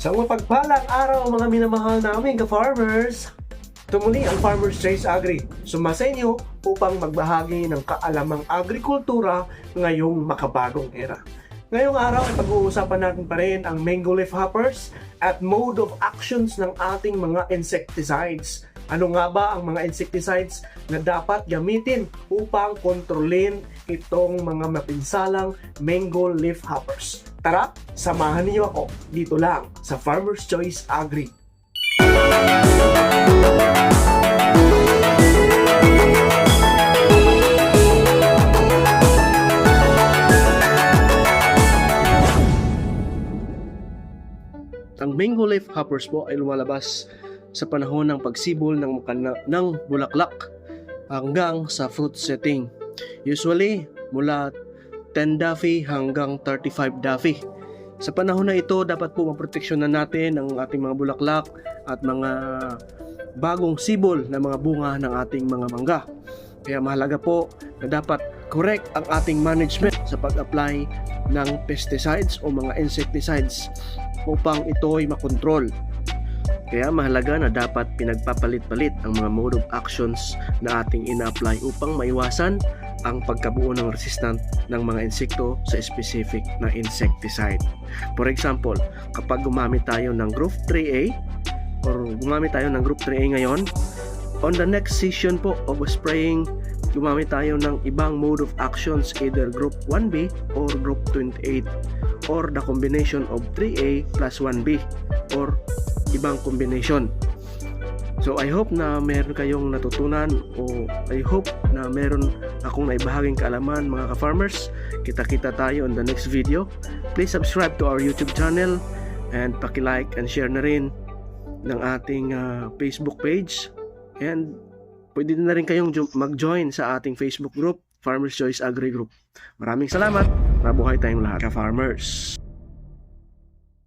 Sa mapagpalang araw mga minamahal namin ka-farmers! Tumuli ang Farmers Choice Agri, sumasa inyo upang magbahagi ng kaalamang agrikultura ngayong makabagong era. Ngayong araw ay pag-uusapan natin pa rin ang mango leaf hoppers at mode of actions ng ating mga insecticides. Ano nga ba ang mga insecticides na dapat gamitin upang kontrolin itong mga mapinsalang mango leaf hoppers? Tara, samahan niyo ako dito lang sa Farmers Choice Agri. Ang mango leaf hoppers po ay lumalabas sa panahon ng pagsibol ng, ng bulaklak hanggang sa fruit setting. Usually, mula 10 daffy hanggang 35 daffy. Sa panahon na ito, dapat po maproteksyonan natin ang ating mga bulaklak at mga bagong sibol na mga bunga ng ating mga mangga. Kaya mahalaga po na dapat correct ang ating management sa pag-apply ng pesticides o mga insecticides upang ito ay makontrol. Kaya mahalaga na dapat pinagpapalit-palit ang mga mode of actions na ating ina-apply upang maiwasan ang pagkabuo ng resistant ng mga insekto sa specific na insecticide. For example, kapag gumamit tayo ng group 3A or gumamit tayo ng group 3A ngayon, on the next session po of spraying, gumamit tayo ng ibang mode of actions either group 1B or group 28 or the combination of 3A plus 1B or ibang combination. So I hope na meron kayong natutunan o I hope na meron akong naibahaging kaalaman mga ka-farmers. Kita-kita tayo on the next video. Please subscribe to our YouTube channel and paki-like and share na rin ng ating ah, Facebook page. And pwede na rin kayong jo- mag-join sa ating Facebook group, Farmers Choice Agri Group. Maraming salamat. Mabuhay tayong lahat ka-farmers.